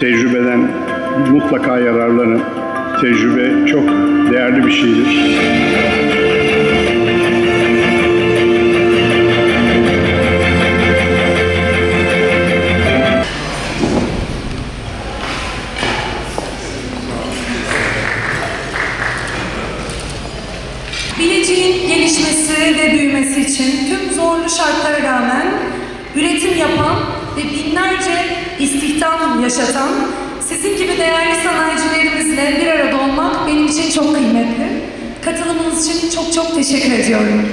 Tecrübeden mutlaka yararlanın. Tecrübe çok değerli bir şeydir. Bilecik'in gelişmesi ve büyümesi için tüm zorlu şartlara rağmen üretim yapan ve binlerce istihdam yaşatan sizin gibi değerli sanayicilerimizle bir arada olmak benim için çok kıymetli. Katılımınız için çok çok teşekkür ediyorum.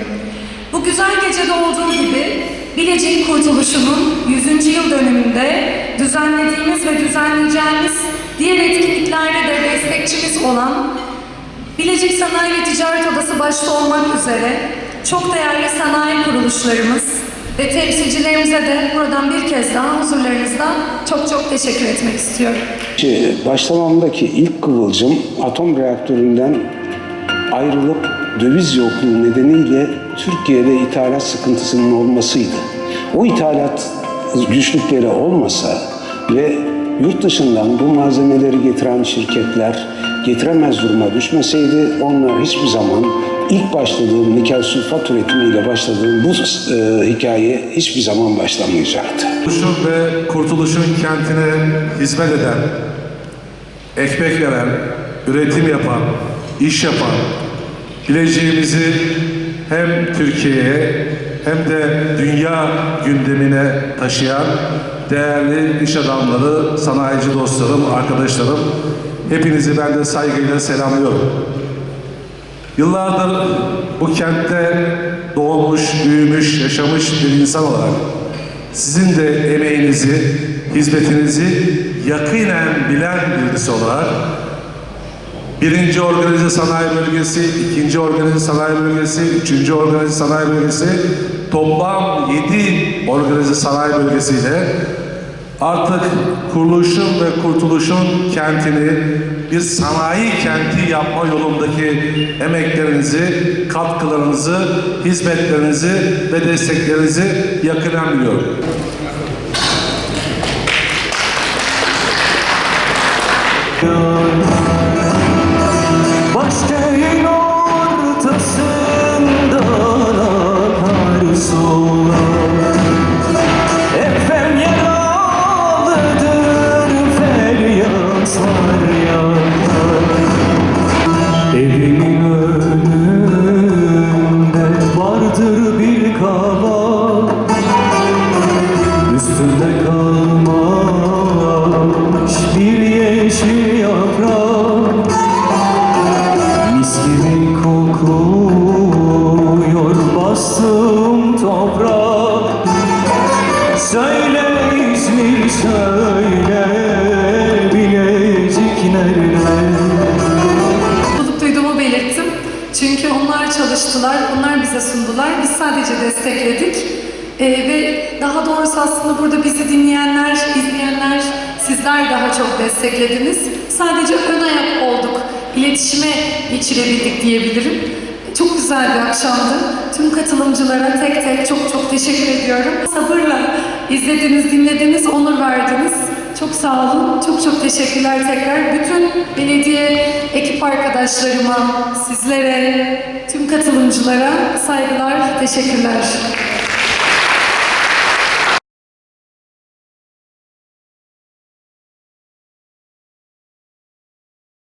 Bu güzel gecede olduğu gibi Bilecik Kurtuluşu'nun 100. yıl dönümünde düzenlediğimiz ve düzenleyeceğimiz diğer etkinliklerde de destekçimiz olan Bilecik Sanayi ve Ticaret Odası başta olmak üzere çok değerli sanayi kuruluşlarımız ve temsilcilerimize de buradan bir kez daha huzurlarınızda çok çok teşekkür etmek istiyorum. Başlamamdaki ilk kıvılcım atom reaktöründen ayrılıp döviz yokluğu nedeniyle Türkiye'de ithalat sıkıntısının olmasıydı. O ithalat güçlükleri olmasa ve yurt dışından bu malzemeleri getiren şirketler getiremez duruma düşmeseydi onlar hiçbir zaman ilk başladığım nikel sülfat üretimiyle başladığım bu e, hikaye hiçbir zaman başlamayacaktı. Kurtuluşun ve kurtuluşun kentine hizmet eden, ekmek veren, üretim yapan, iş yapan, bileceğimizi hem Türkiye'ye hem de dünya gündemine taşıyan değerli iş adamları, sanayici dostlarım, arkadaşlarım, hepinizi ben de saygıyla selamlıyorum. Yıllardır bu kentte doğmuş, büyümüş, yaşamış bir insan olarak sizin de emeğinizi, hizmetinizi yakinen bilen birisi olarak birinci organize sanayi bölgesi, ikinci organize sanayi bölgesi, üçüncü organize sanayi bölgesi, toplam yedi organize sanayi bölgesiyle artık kuruluşun ve kurtuluşun kentini bir sanayi kenti yapma yolundaki emeklerinizi, katkılarınızı, hizmetlerinizi ve desteklerinizi yakından biliyorum. Başköyün Mis gibi kokuyor belirttim. Çünkü onlar çalıştılar, onlar bize sundular. Biz sadece destekledik. Ee, ve daha doğrusu aslında burada bizi dinleyenler, izleyenler, sizler daha çok desteklediniz. Sadece ön ayak olduk, iletişime geçirebildik diyebilirim. Çok güzel bir akşamdı. Tüm katılımcılara tek tek çok çok teşekkür ediyorum. Sabırla izlediniz, dinlediniz, onur verdiniz. Çok sağ olun. Çok çok teşekkürler tekrar. Bütün belediye ekip arkadaşlarıma, sizlere, tüm katılımcılara saygılar, teşekkürler.